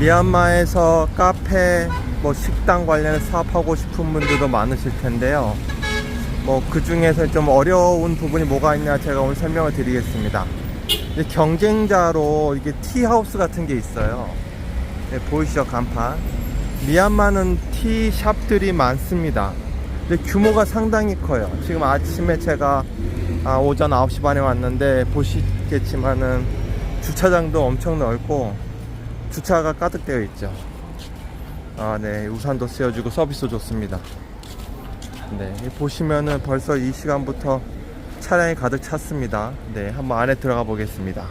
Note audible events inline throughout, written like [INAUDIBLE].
미얀마에서 카페, 뭐 식당 관련해서 사업하고 싶은 분들도 많으실 텐데요. 뭐 그 중에서 좀 어려운 부분이 뭐가 있냐 제가 오늘 설명을 드리겠습니다. 경쟁자로 이게 티하우스 같은 게 있어요. 네, 보이시죠 간판. 미얀마는 티샵들이 많습니다. 근데 규모가 상당히 커요. 지금 아침에 제가 아, 오전 9시 반에 왔는데 보시겠지만은 주차장도 엄청 넓고 주차가 가득 되어 있죠. 아, 네. 우산도 쓰여주고 서비스도 좋습니다. 네. 보시면은 벌써 이 시간부터 차량이 가득 찼습니다. 네. 한번 안에 들어가 보겠습니다.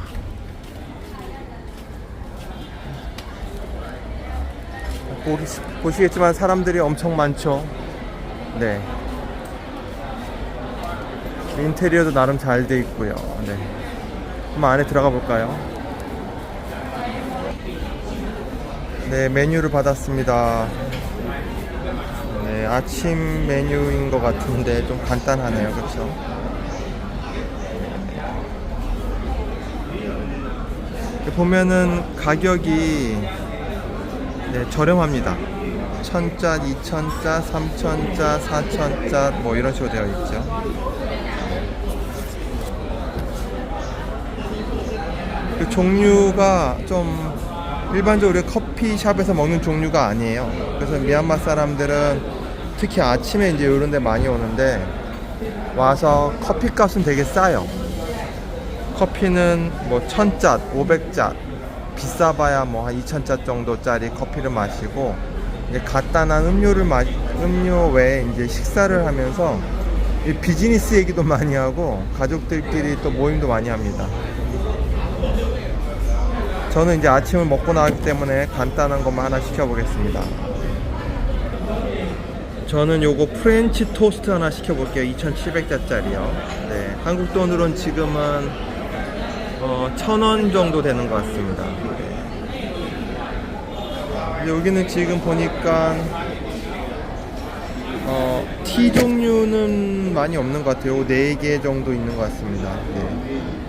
보시, 보시겠지만 사람들이 엄청 많죠. 네. 인테리어도 나름 잘 돼 있고요. 네. 한번 안에 들어가 볼까요? 네, 메뉴를 받았습니다. 네, 아침 메뉴인 것 같은데 좀 간단하네요. 그렇죠? 보면은 가격이 네, 저렴합니다. 천짜, 이천짜, 삼천짜, 사천짜 뭐 이런 식으로 되어 있죠. 그 종류가 좀 일반적으로 커피숍에서 먹는 종류가 아니에요. 그래서 미얀마 사람들은 특히 아침에 이제 이런 데 많이 오는데 와서 커피 값은 되게 싸요. 커피는 뭐 천잣, 오백잣, 비싸봐야 뭐한 이천 잣 정도짜리 커피를 마시고 이제 간단한 음료를 마 음료 외에 이제 식사를 하면서 이 비즈니스 얘기도 많이 하고 가족들끼리 또 모임도 많이 합니다. 저는 이제 아침을 먹고 나왔기 때문에 간단한 것만 하나 시켜보겠습니다. 저는 요거 프렌치 토스트 하나 시켜볼게요. 2,700짜리요. 네, 한국 돈으로는 지금은 어, 1,000원 정도 되는 것 같습니다. 네. 여기는 지금 보니까 어, 티 종류는 많이 없는 것 같아요. 4개 정도 있는 것 같습니다. 네.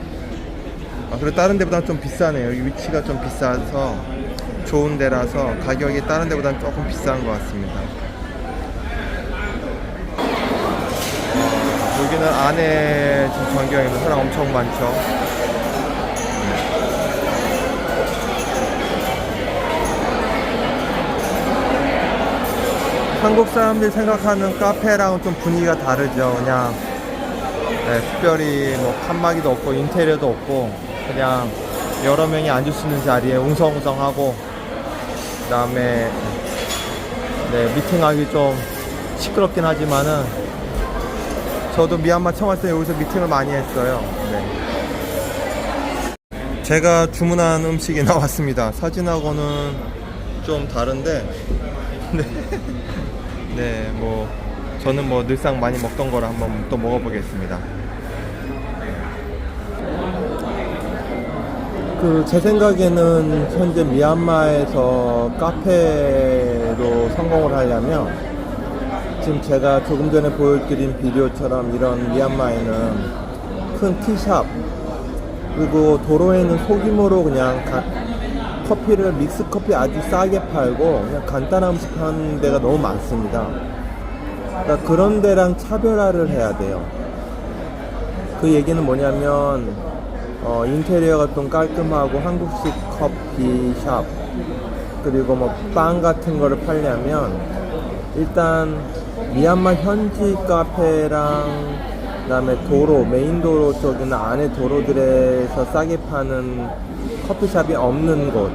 아, 그리고 다른 데보다 좀 비싸네요. 여기 위치가 좀 비싸서 좋은 데라서 가격이 다른 데보다 조금 비싼 것 같습니다. 어, 여기는 안에 지금 전경입니다. 사람 엄청 많죠. 한국 사람들이 생각하는 카페랑은 좀 분위기가 다르죠. 그냥 네, 특별히 뭐 칸막이도 없고 인테리어도 없고 그냥 여러 명이 앉을 수 있는 자리에 웅성웅성하고 그 다음에 네, 미팅하기 좀 시끄럽긴 하지만은 저도 미얀마 처음 왔을 때 여기서 미팅을 많이 했어요. 네. 제가 주문한 음식이 [LAUGHS] 나왔습니다. 사진하고는 좀 다른데 [LAUGHS] 네, 네, 뭐 저는 뭐 늘상 많이 먹던 거를 한번 또 먹어보겠습니다. 그 제 생각에는 현재 미얀마에서 카페로 성공을 하려면 지금 제가 조금 전에 보여드린 비디오처럼 이런 미얀마에는 큰 티샵 그리고 도로에는 소규모로 그냥 가- 커피를 믹스 커피 아주 싸게 팔고 그냥 간단한 음식 하는 데가 너무 많습니다. 그러니까 그런 데랑 차별화를 해야 돼요. 그 얘기는 뭐냐면 어, 인테리어가 좀 깔끔하고 한국식 커피숍 그리고 뭐 빵 같은 거를 팔려면 일단 미얀마 현지 카페랑 그다음에 도로 메인 도로 쪽이나 안에 도로들에서 싸게 파는 커피숍이 없는 곳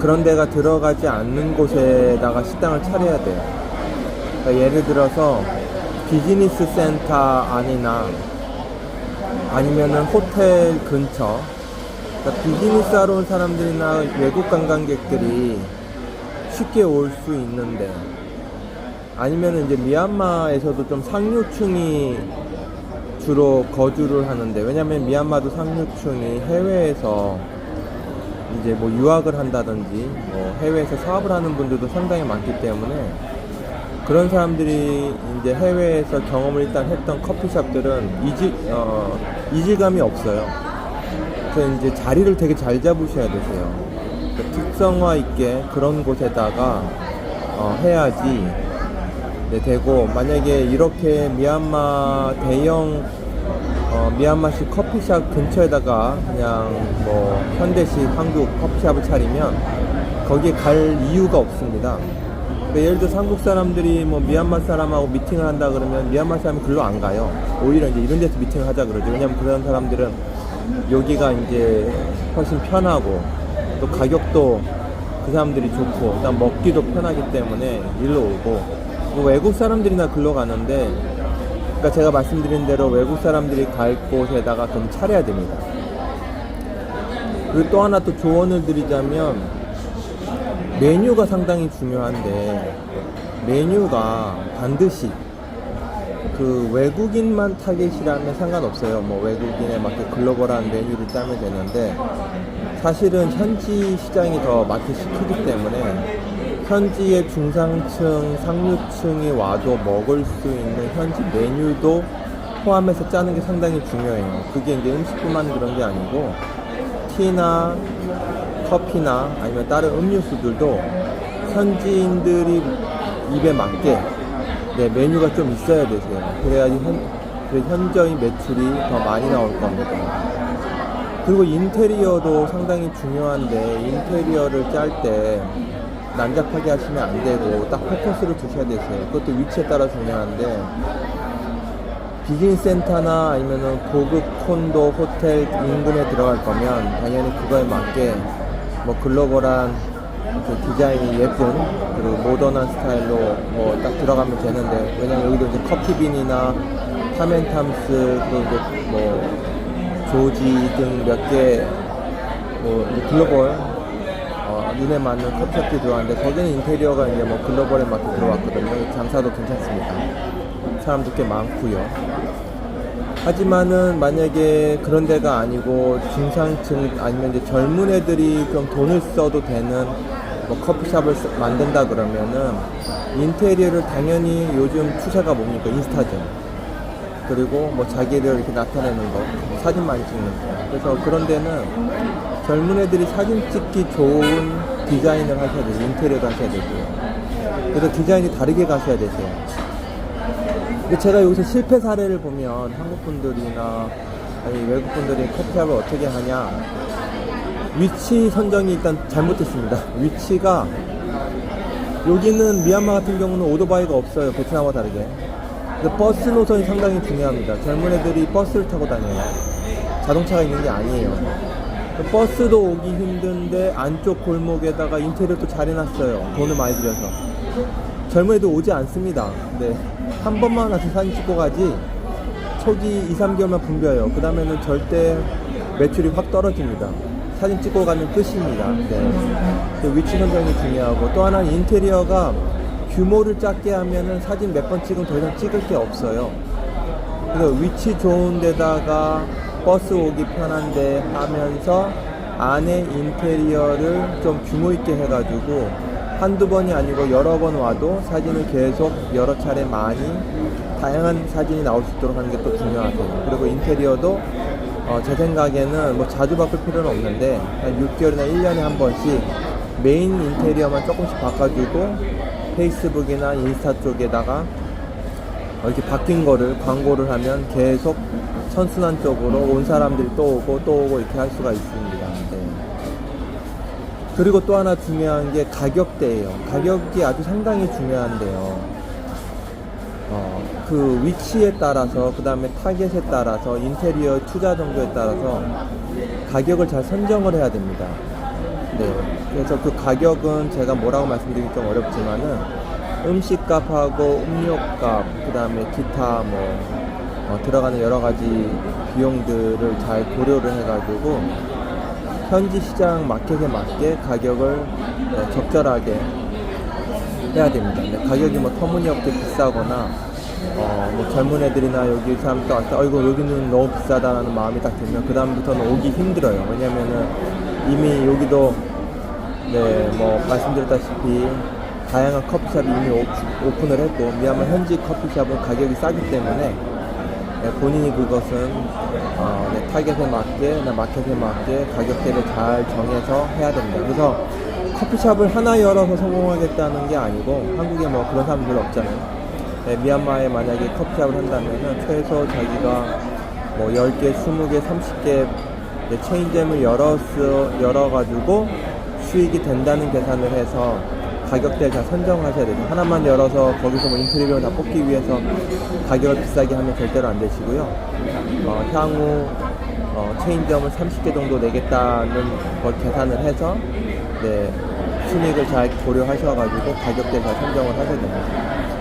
그런 데가 들어가지 않는 곳에다가 식당을 차려야 돼요. 그러니까 예를 들어서 비즈니스 센터 안이나 아니면은 호텔 근처. 그러니까 비즈니스 하러 온 사람들이나 외국 관광객들이 쉽게 올 수 있는데 아니면은 이제 미얀마에서도 좀 상류층이 주로 거주를 하는데 왜냐면 미얀마도 상류층이 해외에서 이제 뭐 유학을 한다든지 뭐 해외에서 사업을 하는 분들도 상당히 많기 때문에 그런 사람들이 이제 해외에서 경험을 일단 했던 커피숍들은 이질, 어, 이질감이 없어요. 그래서 이제 자리를 되게 잘 잡으셔야 되세요. 그 특성화 있게 그런 곳에다가 어, 해야지 네, 되고 만약에 이렇게 미얀마 대형 어, 미얀마식 커피숍 근처에다가 그냥 뭐 현대식 한국 커피숍을 차리면 거기에 갈 이유가 없습니다. 그러니까 예를 들어 한국 사람들이 뭐 미얀마 사람하고 미팅을 한다 그러면 미얀마 사람이 글로 안 가요. 오히려 이제 이런 데서 미팅을 하자 그러죠. 왜냐면 그런 사람들은 여기가 이제 훨씬 편하고 또 가격도 그 사람들이 좋고 일단 먹기도 편하기 때문에 일로 오고 뭐 외국 사람들이나 글로 가는데 그러니까 제가 말씀드린 대로 외국 사람들이 갈 곳에다가 좀 차려야 됩니다. 그리고 또 하나 또 조언을 드리자면 메뉴가 상당히 중요한데 메뉴가 반드시 그 외국인만 타겟이라면 상관없어요. 뭐 외국인에 맞게 글로벌한 메뉴를 짜면 되는데 사실은 현지 시장이 더 마켓이 크기 때문에 현지의 중상층, 상류층이 와도 먹을 수 있는 현지 메뉴도 포함해서 짜는 게 상당히 중요해요. 그게 이제 음식뿐만 그런 게 아니고 티나 커피나 아니면 다른 음료수들도 현지인들이 입에 맞게 네, 메뉴가 좀 있어야 되세요. 그래야지 현, 그래 현저히 매출이 더 많이 나올 겁니다. 그리고 인테리어도 상당히 중요한데 인테리어를 짤 때 난잡하게 하시면 안 되고 딱 포커스를 두셔야 되세요. 그것도 위치에 따라 중요한데 비즈니스 센터나 아니면은 고급 콘도 호텔 인근에 들어갈 거면 당연히 그거에 맞게 뭐 글로벌한 그 디자인이 예쁜 그리고 모던한 스타일로 뭐 딱 들어가면 되는데 왜냐면 여기도 이제 커피빈이나 타멘탐스 그리고 이제 뭐 조지 등 몇 개뭐 글로벌 어, 눈에 맞는 커피숍들이 들어왔는데 거기는 인테리어가 이제 뭐 글로벌에 맞게 들어왔거든요. 장사도 괜찮습니다. 사람도 꽤 많고요. 하지만은 만약에 그런 데가 아니고 중상층 아니면 이제 젊은 애들이 좀 돈을 써도 되는 뭐 커피숍을 쓰- 만든다 그러면은 인테리어를 당연히 요즘 추세가 뭡니까 인스타죠. 그리고 뭐 자기를 이렇게 나타내는 거, 사진 많이 찍는 거. 그래서 그런 데는 젊은 애들이 사진 찍기 좋은 디자인을 하셔야 돼요. 인테리어도 하셔야 되고요. 그래서 디자인이 다르게 가셔야 되세요. 근데 제가 여기서 실패 사례를 보면 한국 분들이나 아니 외국 분들이 커피숍을 어떻게 하냐 위치 선정이 일단 잘못됐습니다. 위치가 여기는 미얀마 같은 경우는 오토바이가 없어요. 베트남과 다르게. 근데 버스 노선이 상당히 중요합니다. 젊은 애들이 버스를 타고 다녀요. 자동차가 있는 게 아니에요. 버스도 오기 힘든데 안쪽 골목에다가 인테리어도 잘 해놨어요. 돈을 많이 들여서. 젊은 애들 오지 않습니다. 네. 한 번만 와서 사진 찍고 가지 초기 2, 3개월만 붐벼요. 그 다음에는 절대 매출이 확 떨어집니다. 사진 찍고 가면 끝입니다. 네. 그 위치 선정이 중요하고 또 하나는 인테리어가 규모를 작게 하면은 사진 몇 번 찍으면 더 이상 찍을 게 없어요. 그래서 위치 좋은 데다가 버스 오기 편한데 하면서 안에 인테리어를 좀 규모 있게 해가지고 한두 번이 아니고 여러 번 와도 사진을 계속 여러 차례 많이 다양한 사진이 나올 수 있도록 하는 게 또 중요하세요. 그리고 인테리어도 어, 제 생각에는 뭐 자주 바꿀 필요는 없는데 한 6개월이나 1년에 한 번씩 메인 인테리어만 조금씩 바꿔주고 페이스북이나 인스타 쪽에다가 어, 이렇게 바뀐 거를 광고를 하면 계속 선순환적으로 온 사람들이 또 오고 또 오고 이렇게 할 수가 있습니다. 네. 그리고 또 하나 중요한 게 가격대예요. 가격이 아주 상당히 중요한데요. 어, 그 위치에 따라서 그 다음에 타겟에 따라서 인테리어 투자 정도에 따라서 가격을 잘 선정을 해야 됩니다. 네. 그래서 그 가격은 제가 뭐라고 말씀드리기 좀 어렵지만은 음식값하고 음료값, 그 다음에 기타 뭐 어, 들어가는 여러 가지 비용들을 잘 고려를 해가지고 현지 시장 마켓에 맞게 가격을 어, 적절하게 해야 됩니다. 근데 가격이 뭐 터무니없게 비싸거나 어, 뭐 젊은 애들이나 여기 사람들 어이구 여기는 너무 비싸다라는 마음이 딱 들면 그 다음부터는 오기 힘들어요. 왜냐면은 이미 여기도 네, 뭐 말씀드렸다시피 다양한 커피숍이 이미 오, 오픈을 했고 미얀마 현지 커피숍은 가격이 싸기 때문에 네, 본인이 그것은 어, 네, 타겟에 맞게, 네, 마켓에 맞게 가격대를 잘 정해서 해야 됩니다. 그래서 커피숍을 하나 열어서 성공하겠다는 게 아니고 한국에 뭐 그런 사람 별로 없잖아요. 네, 미얀마에 만약에 커피숍을 한다면 최소 자기가 뭐 10개, 20개, 30개 네, 체인점을 열었, 열어가지고 수익이 된다는 계산을 해서 가격대를 잘 선정하셔야 돼요. 하나만 열어서 거기서 뭐 인테리어 비용 다 뽑기 위해서 가격을 비싸게 하면 절대로 안 되시고요. 어, 향후 어, 체인점을 30개 정도 내겠다는 걸 계산을 해서 네, 순익을 잘 고려하셔가지고 가격대 잘 선정을 하셔야 됩니다.